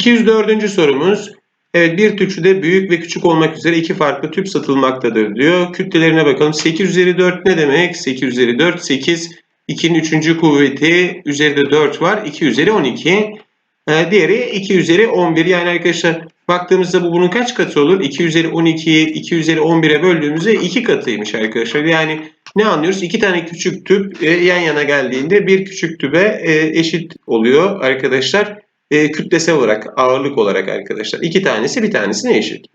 204. sorumuz. Evet bir tüpçüde büyük ve küçük olmak üzere iki farklı tüp satılmaktadır diyor. Kütlelerine bakalım. 8 üzeri 4 ne demek? 8 üzeri 4 8. 2'nin 3. kuvveti üzerinde 4 var. 2 üzeri 12. Ee, diğeri 2 üzeri 11. Yani arkadaşlar baktığımızda bu bunun kaç katı olur? 2 üzeri 12'yi 2 üzeri 11'e böldüğümüzde 2 katıymış arkadaşlar. Yani ne anlıyoruz? İki tane küçük tüp e, yan yana geldiğinde bir küçük tübe e, eşit oluyor arkadaşlar. E, kütlesel olarak, ağırlık olarak arkadaşlar. İki tanesi bir tanesine eşit.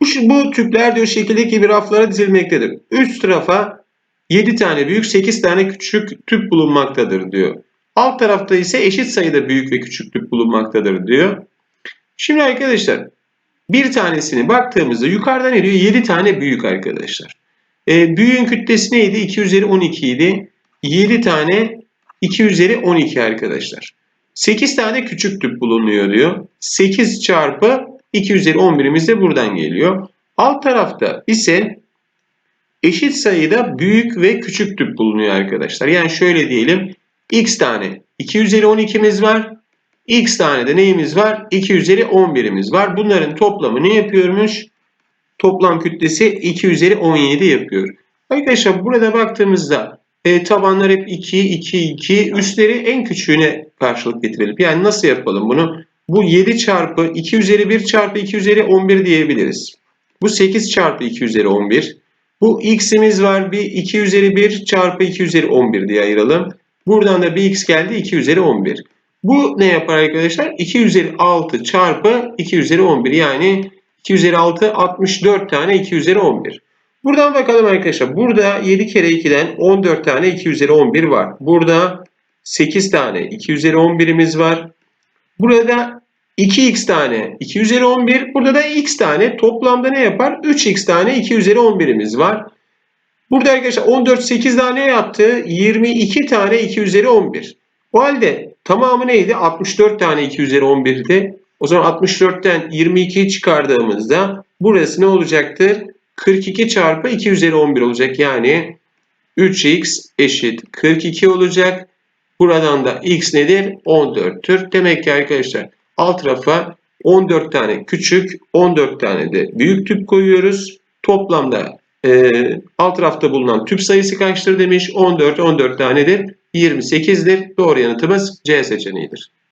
Bu, bu tüpler diyor şekildeki gibi raflara dizilmektedir. Üst rafa 7 tane büyük, 8 tane küçük tüp bulunmaktadır diyor. Alt tarafta ise eşit sayıda büyük ve küçük tüp bulunmaktadır diyor. Şimdi arkadaşlar bir tanesini baktığımızda yukarıdan ne diyor? 7 tane büyük arkadaşlar. E, büyüğün kütlesi neydi? 2 üzeri 12 idi. 7 tane 2 üzeri 12 arkadaşlar. 8 tane küçük tüp bulunuyor diyor. 8 çarpı 2 üzeri 11'imiz de buradan geliyor. Alt tarafta ise eşit sayıda büyük ve küçük tüp bulunuyor arkadaşlar. Yani şöyle diyelim. X tane 2 üzeri 12'miz var. X tane de neyimiz var? 2 üzeri 11'imiz var. Bunların toplamı ne yapıyormuş? Toplam kütlesi 2 üzeri 17 yapıyor. Arkadaşlar burada baktığımızda e, tabanlar hep 2, 2, 2. Üstleri en küçüğüne karşılık getirelim. Yani nasıl yapalım bunu? Bu 7 çarpı 2 üzeri 1 çarpı 2 üzeri 11 diyebiliriz. Bu 8 çarpı 2 üzeri 11. Bu x'imiz var. Bir 2 üzeri 1 çarpı 2 üzeri 11 diye ayıralım. Buradan da bir x geldi 2 üzeri 11. Bu ne yapar arkadaşlar? 2 üzeri 6 çarpı 2 üzeri 11. Yani 2 üzeri 6 64 tane 2 üzeri 11. Buradan bakalım arkadaşlar. Burada 7 kere 2'den 14 tane 2 üzeri 11 var. Burada 8 tane 2 üzeri 11'imiz var. Burada 2x tane 2 üzeri 11. Burada da x tane. Toplamda ne yapar? 3x tane 2 üzeri 11'imiz var. Burada arkadaşlar 14 8 tane yaptı? 22 tane 2 üzeri 11. O halde tamamı neydi? 64 tane 2 üzeri 11'di. O zaman 64'ten 22'yi çıkardığımızda burası ne olacaktır? 42 çarpı 2 üzeri 11 olacak. Yani 3x eşit 42 olacak. Buradan da x nedir? 14'tür. Demek ki arkadaşlar alt rafa 14 tane küçük, 14 tane de büyük tüp koyuyoruz. Toplamda e, alt rafta bulunan tüp sayısı kaçtır demiş. 14, 14 tanedir. 28'dir. Doğru yanıtımız C seçeneğidir.